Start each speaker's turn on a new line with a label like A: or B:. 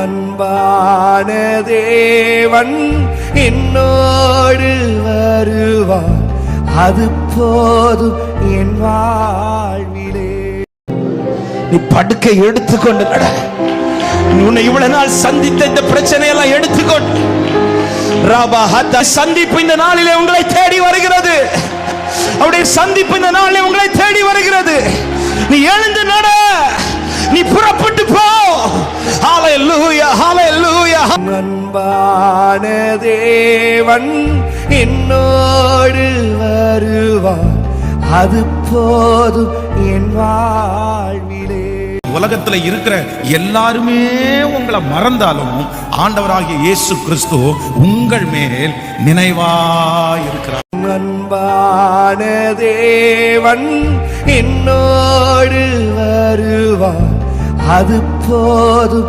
A: அன்பான தேவன் என்னோடு வருவார். அது போதும் என் வாழ்விலே.
B: நீ படுக்கை எடுத்துக்கொண்டு நட. உன்னை இவ்வளவு நாள் சந்தித்த இந்த பிரச்சனையெல்லாம் எடுத்துக்கொண்டு. ராபா ஹத்தா சந்திப்பு இந்த நாளிலே உங்களை தேடி வருகிறது. அவருடைய சந்திப்பு இந்த நாளிலே உங்களை தேடி வருகிறது. நீ எழுந்து நட. நீ புறப்பட்டு
A: அன்பான தேவன் என்னோடு வருவார். அது போதும் என் வாழ்விலே.
C: உலகத்துல இருக்கிற எல்லாருமே உங்களை மறந்தாலும் ஆண்டவராகிய இயேசு கிறிஸ்து உங்கள் மேல் நினைவா இருக்கிறார்
A: அன்பான தேவன் என்னோடு வருவார். அது போதும்